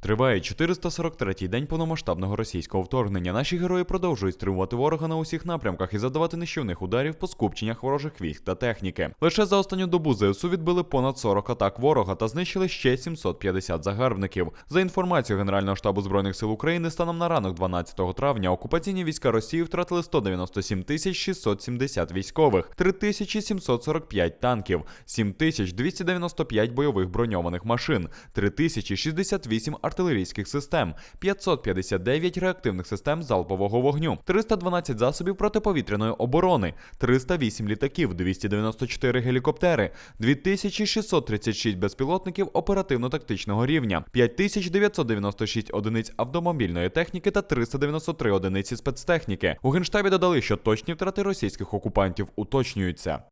Триває 443-й день повномасштабного російського вторгнення. Наші герої продовжують стримувати ворога на усіх напрямках і завдавати нищівних ударів по скупченнях ворожих військ та техніки. Лише за останню добу ЗСУ відбили понад 40 атак ворога та знищили ще 750 загарбників. За інформацією Генерального штабу збройних сил України, станом на ранок 12 травня окупаційні війська Росії втратили 197 тисяч 670 військових, 3745 танків, 7295 бойових броньованих машин, 3068 артилерійських систем, 559 реактивних систем залпового вогню, 312 засобів протиповітряної оборони, 308 літаків, 294 гелікоптери, 2636 безпілотників оперативно-тактичного рівня, 5996 одиниць автомобільної техніки та 393 одиниці спецтехніки. У генштабі додали, що точні втрати російських окупантів уточнюються.